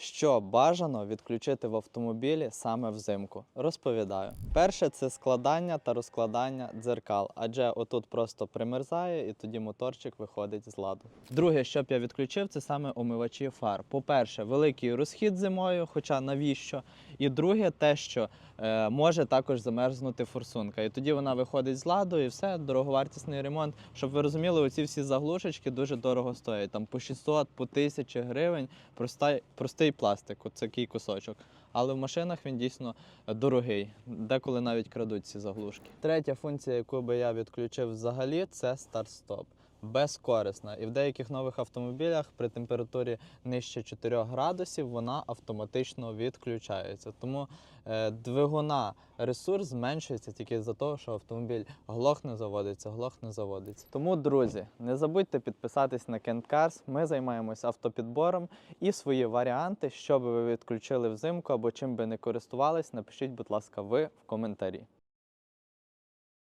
Що бажано відключити в автомобілі саме взимку? Розповідаю. Перше це складання та розкладання дзеркал, адже отут просто примерзає і тоді моторчик виходить з ладу. Друге, що б я відключив, це саме омивачі фар. По-перше, великий розхід зимою, хоча навіщо? І друге, те, що е, може також замерзнути форсунка. І тоді вона виходить з ладу, і все, дороговартісний ремонт. Щоб ви розуміли, оці всі заглушечки дуже дорого стоять. Там по 600, по 1000 гривень простий, простий пластик, от кусочок. Але в машинах він дійсно дорогий. Деколи навіть крадуть ці заглушки. Третя функція, яку би я відключив взагалі, це старт-стоп. Безкорисна. І в деяких нових автомобілях при температурі нижче 4 градусів вона автоматично відключається. Тому е, двигуна ресурс зменшується тільки за того, що автомобіль глохне заводиться, глохне заводиться. Тому, друзі, не забудьте підписатись на Kent Cars. Ми займаємося автопідбором і свої варіанти, що би ви відключили взимку або чим би не користувались, напишіть, будь ласка, ви в коментарі.